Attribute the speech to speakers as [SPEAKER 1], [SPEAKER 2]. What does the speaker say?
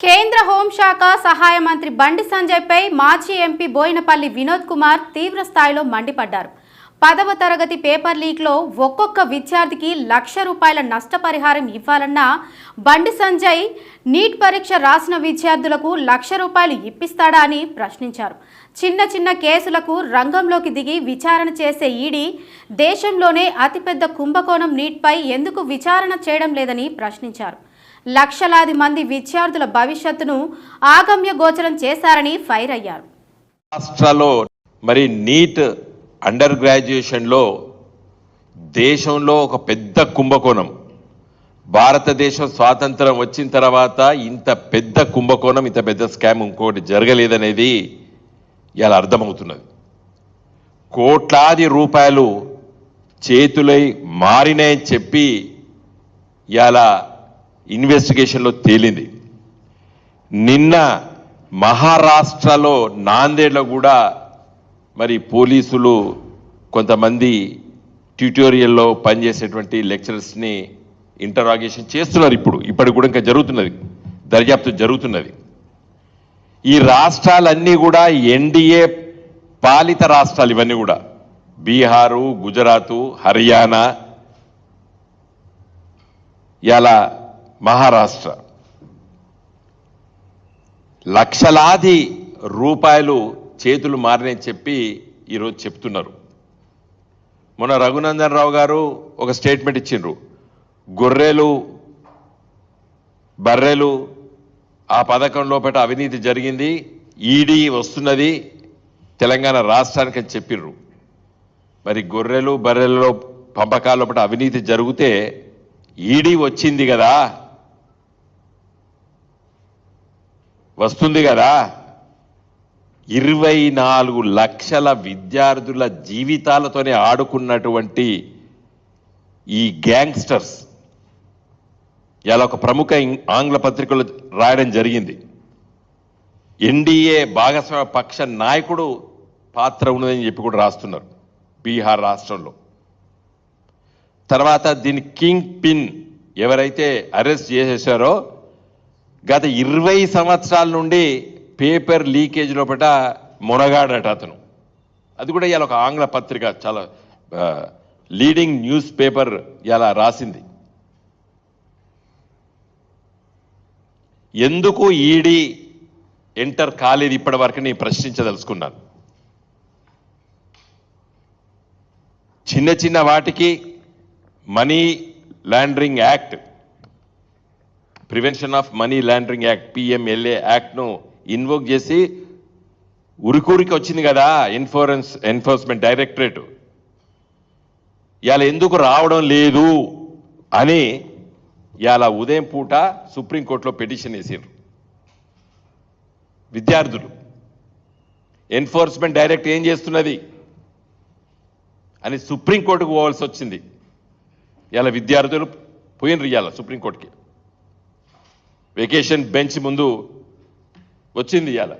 [SPEAKER 1] కేంద్ర హోంశాఖ సహాయ మంత్రి బండి సంజయ్పై మాజీ ఎంపీ బోయినపల్లి వినోద్ కుమార్ తీవ్ర స్థాయిలో మండిపడ్డారు. పదవ తరగతి పేపర్ లీక్లో ఒక్కొక్క విద్యార్థికి లక్ష రూపాయల నష్టపరిహారం ఇవ్వాలన్న బండి సంజయ్ నీట్ పరీక్ష రాసిన విద్యార్థులకు లక్ష రూపాయలు ఇప్పిస్తాడా అని ప్రశ్నించారు. చిన్న చిన్న కేసులకు రంగంలోకి దిగి విచారణ చేసే ఈడీ దేశంలోనే అతిపెద్ద కుంభకోణం నీట్పై ఎందుకు విచారణ చేయడం లేదని ప్రశ్నించారు. లక్షలాది మంది విద్యార్థుల భవిష్యత్తును ఆగమ్య గోచరం చేశారని ఫైర్ అయ్యారు.
[SPEAKER 2] రాష్ట్రాల్లో మరి నీట్ అండర్ గ్రాడ్యుయేషన్లో దేశంలో ఒక పెద్ద కుంభకోణం. భారతదేశం స్వాతంత్రం వచ్చిన తర్వాత ఇంత పెద్ద కుంభకోణం ఇంత పెద్ద స్కామ్ ఇంకోటి జరగలేదనేది ఇలా అర్థమవుతున్నది. కోట్లాది రూపాయలు చేతులై మారినాయని చెప్పి ఇలా ఇన్వెస్టిగేషన్లో తేలింది. నిన్న మహారాష్ట్రలో నాందేడ్లో కూడా మరి పోలీసులు కొంతమంది ట్యూటోరియల్లో పనిచేసేటువంటి లెక్చరర్స్ని ఇంటరాగేషన్ చేస్తున్నారు ఇప్పుడు. ఇప్పటికి కూడా ఇంకా జరుగుతున్నది. దర్యాప్తు జరుగుతున్నది. ఈ రాష్ట్రాలన్నీ కూడా ఎన్డీఏ పాలిత రాష్ట్రాలు ఇవన్నీ కూడా. బీహారు గుజరాతు హర్యానా ఇలా మహారాష్ట్ర. లక్షలాది రూపాయలు చేతులు మారని చెప్పి ఈరోజు చెప్తున్నారు. మొన్న రఘునందన్ రావు గారు ఒక స్టేట్మెంట్ ఇచ్చిండ్రు. గొర్రెలు బర్రెలు ఆ పథకం లోపల అవినీతి జరిగింది ఈడీ వస్తున్నది తెలంగాణ రాష్ట్రానికి అని చెప్పిర్రు. మరి గొర్రెలు బర్రెలలో పంపకాల లోపల అవినీతి జరిగితే ఈడీ వచ్చింది కదా. వస్తుంది కదా. ఇరవై నాలుగు లక్షల విద్యార్థుల జీవితాలతోనే ఆడుకున్నటువంటి ఈ గ్యాంగ్స్టర్స్. ఇలా ఒక ప్రముఖ ఆంగ్ల పత్రికలు రాయడం జరిగింది. ఎన్డీఏ భాగస్వామ్య పక్ష నాయకుడు పాత్ర ఉన్నదని చెప్పి కూడా రాస్తున్నారు బీహార్ రాష్ట్రంలో. తర్వాత దీని కింగ్ పిన్ ఎవరైతే అరెస్ట్ చేసేసారో గత ఇరవై సంవత్సరాల నుండి పేపర్ లీకేజ్ లోపల మునగాడట అతను. అది కూడా ఇలా ఒక ఆంగ్ల పత్రిక చాలా లీడింగ్ న్యూస్ పేపర్ ఇలా రాసింది. ఎందుకు ఈడీ ఎంటర్ కాలేదు ఇప్పటి వరకు నేను ప్రశ్నించదలుచుకున్నాను. చిన్న చిన్న వాటికి money laundering act prevention of money laundering act PMLA యాక్ట్ను invoke చేసి ఉరికూరికి వచ్చింది కదా ఎన్ఫోరెన్స్ ఎన్ఫోర్స్మెంట్ డైరెక్టరేట్ ఇవాళ ఎందుకు రావడం లేదు అని ఇవాళ ఉదయం పూట సుప్రీంకోర్టులో పిటిషన్ వేసారు విద్యార్థులు. ఎన్ఫోర్స్మెంట్ డైరెక్ట్ ఏం చేస్తున్నది? అని సుప్రీంకోర్టుకు పోవాల్సి వచ్చింది. ఇలా విద్యార్థులు పోయినరు ఇవాళ సుప్రీంకోర్టుకి వెకేషన్ బెంచ్ ముందు వచ్చింది ఇవాళ